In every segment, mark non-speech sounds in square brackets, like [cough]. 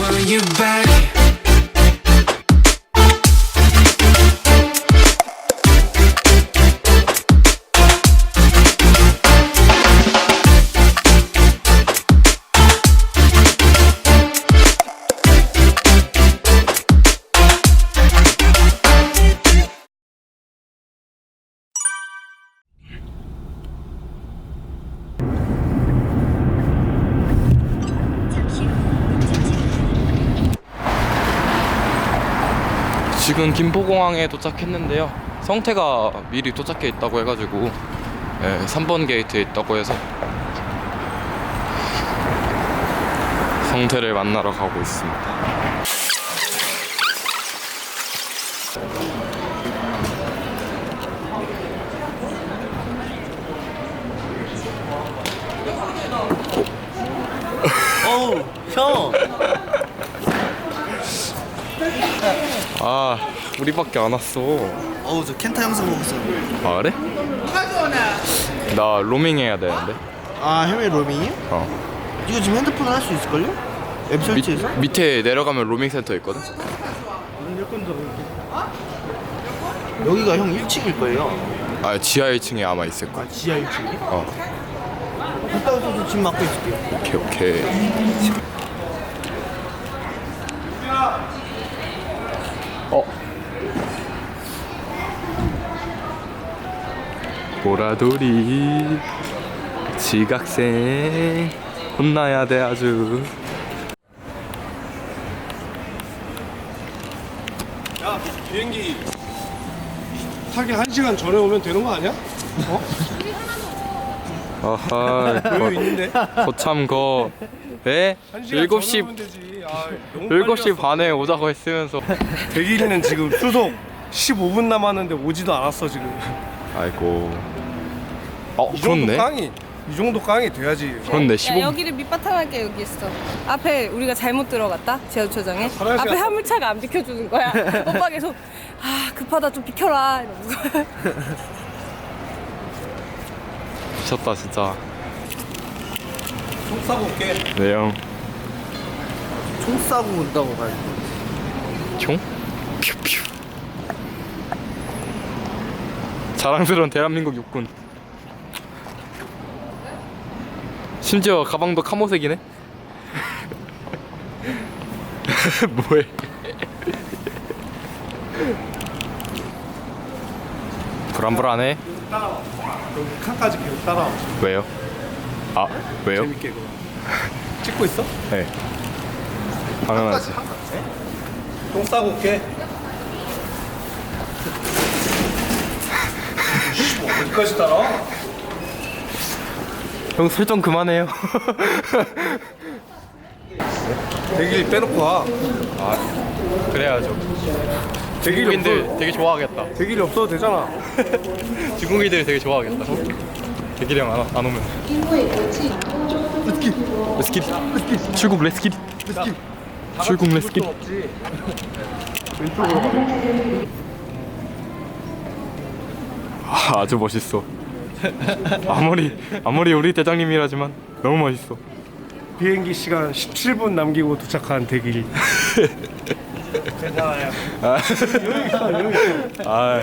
want you back. 지금 김포공항에 도착했는데요. 성태가 미리 도착해 있다고 해가지고 예, 3번 게이트에 있다고 해서 성태를 만나러 가고 있습니다. 어우 형 [laughs] 아 우리밖에 안 왔어. 어우 저 켄타 영상 보고 있어 아 그래? 나 로밍 해야 되는데. 아 해외 로밍이? 어. 이거 지금 핸드폰으로 할 수 있을걸요? 앱 밑, 설치해서? 밑에 내려가면 로밍 센터 있거든. 여기가 형 1층일 거예요 아 지하 1층에 아마 있을 거야. 아 지하 1층이? 어. 갔다 와서 저집 막고 있을게요 오케이 오케이. 보라돌이 지각생 혼나야 돼 아주. 야 비행기 타기 한 시간 전에 오면 되는 거 아니야? 어? 아하. [laughs] 여유 있는데? 거참 거. 시간 7시 전에 오면 되지. 아, 너무 빨리 7시 왔어. 반에 오자고 했으면서 대길이는 지금 수속 15분 남았는데 오지도 않았어 지금. 아이고. 어 이 정도 그렇네. 깡이 이 정도 깡이 돼야지. 그렇네 야 15분. 여기를 밑바탕할게 여기 있어. 앞에 우리가 잘못 들어갔다? 지하주차장에? 화장실 앞에 갔다. 화물차가 안 비켜주는 거야. [laughs] 오빠 계속 아 급하다 좀 비켜라. 이러면서. 미쳤다 진짜. 총 싸고 올게. 네 형. 총 싸고 온다고 가야 총? 퓨퓨 자랑스러운 대한민국 육군 심지어 가방도 카모색이네 [laughs] 뭐해 불안불안해 따라와. 여기 칸까지 계속 따라와. 왜요? 아 왜요? 재밌게 그거. 찍고 있어? 네 당연하지 총 싸고 올게. 따라와? 형 설정 그만해요 대길 빼놓고 와. 그래야죠 대길이 중국인들 없어. 되게 좋아하겠다 대길이 없어도 되잖아. [laughs] 중국인들 되게 좋아하겠다 대길이 형 안, 안 오면 렛츠기 렛츠기 출국 렛츠기 출국 렛츠기 왼쪽으로 가. 아, 아주 멋있어 아무리 아무리 우리 대장님이라지만 너무 멋있어 비행기 시간 17분 남기고 도착한 대길. 괜찮아요. 아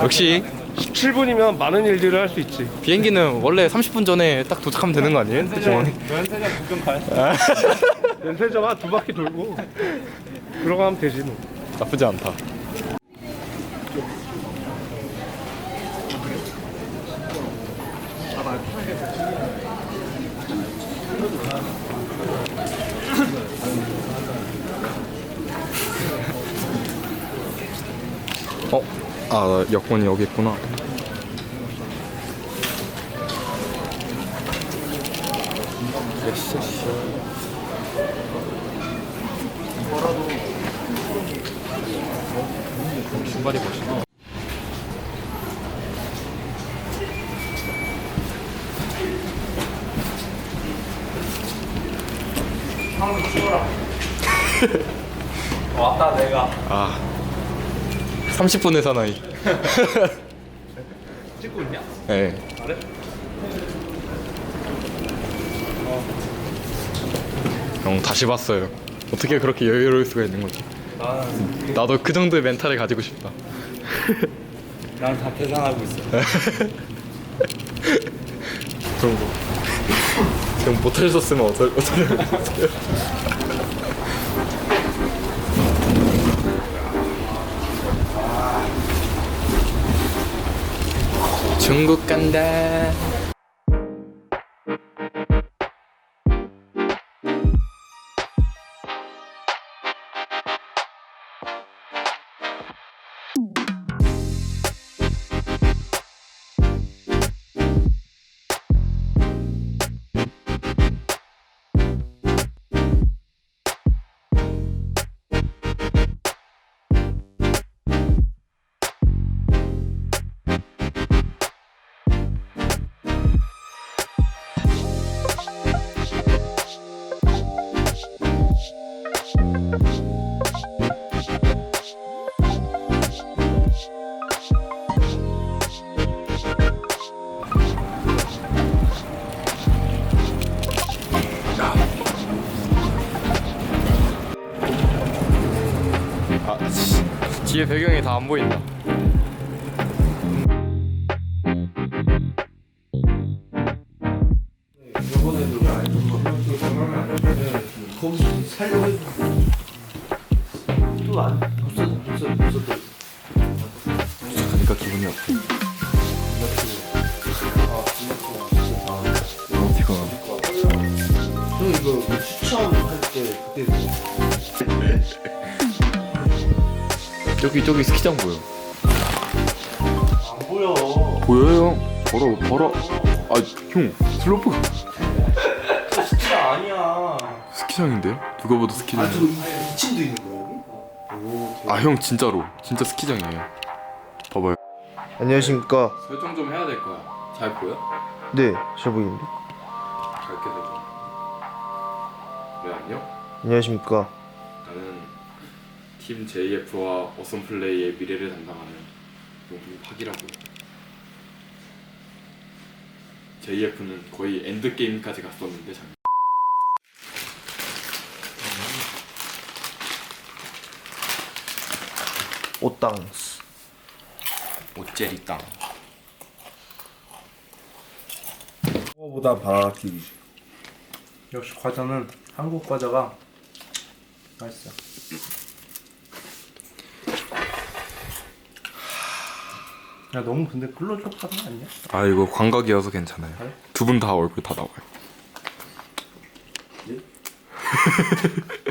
역시 17분이면 많은 일들을 할 수 있지. 비행기는 원래 30분 전에 딱 도착하면 되는 거 아니에요? 공항에? 면세점 구경 가. 면세점 한두 바퀴 돌고 들어가면 되지 뭐. 나쁘지 않다 어? 아, 나 여권이 여기 있구나. 신발이 멋있 어. [laughs] 왔다 내가. 아. 30분의 사나이. [laughs] 찍고 있냐? 네. 그래? 형 다시 봤어요. 어떻게 그렇게 여유로울 수가 있는 거지? 나도 그 정도의 멘탈을 가지고 싶다. 난다 계산하고 있어. [laughs] 그런 거. 지금 못하셨으면 어쩌려고 했어요. 중국 간다. 뒤에 배경이 다 안 보인다. 거기 살려고 또안 없어 없어 없어 가니까 기분이 어때? 아, 피곤하다. 형 이거 저기 저기 스키장 보여. 안 보여 보여요? 벌어 벌어. 아, 형 슬로프가 진짜 아니야 스키장인데요? 누가 봐도 스키장. 아저 2층도 있는 거야 아, 형 진짜로 진짜 스키장이에요. 봐봐요. 안녕하십니까 설정 좀 해야 될 거야. 잘 보여? 네 잘 보이는데 밝게 설정. 네 안녕. 안녕하십니까 나는 팀 JF와 어썸 플레이의 미래를 담당하는 용품 박이라고. JF는 거의 엔드 게임까지 갔었는데 참. 오땅스 옷제리 땅. 그거보다 바라기지. 역시 과자는 한국 과자가 맛있어. 야 너무 근데 클로즈업 하는 거 아니야? 아 이거 광각이어서 괜찮아요. 두 분 다 얼굴 다 나와요. [laughs]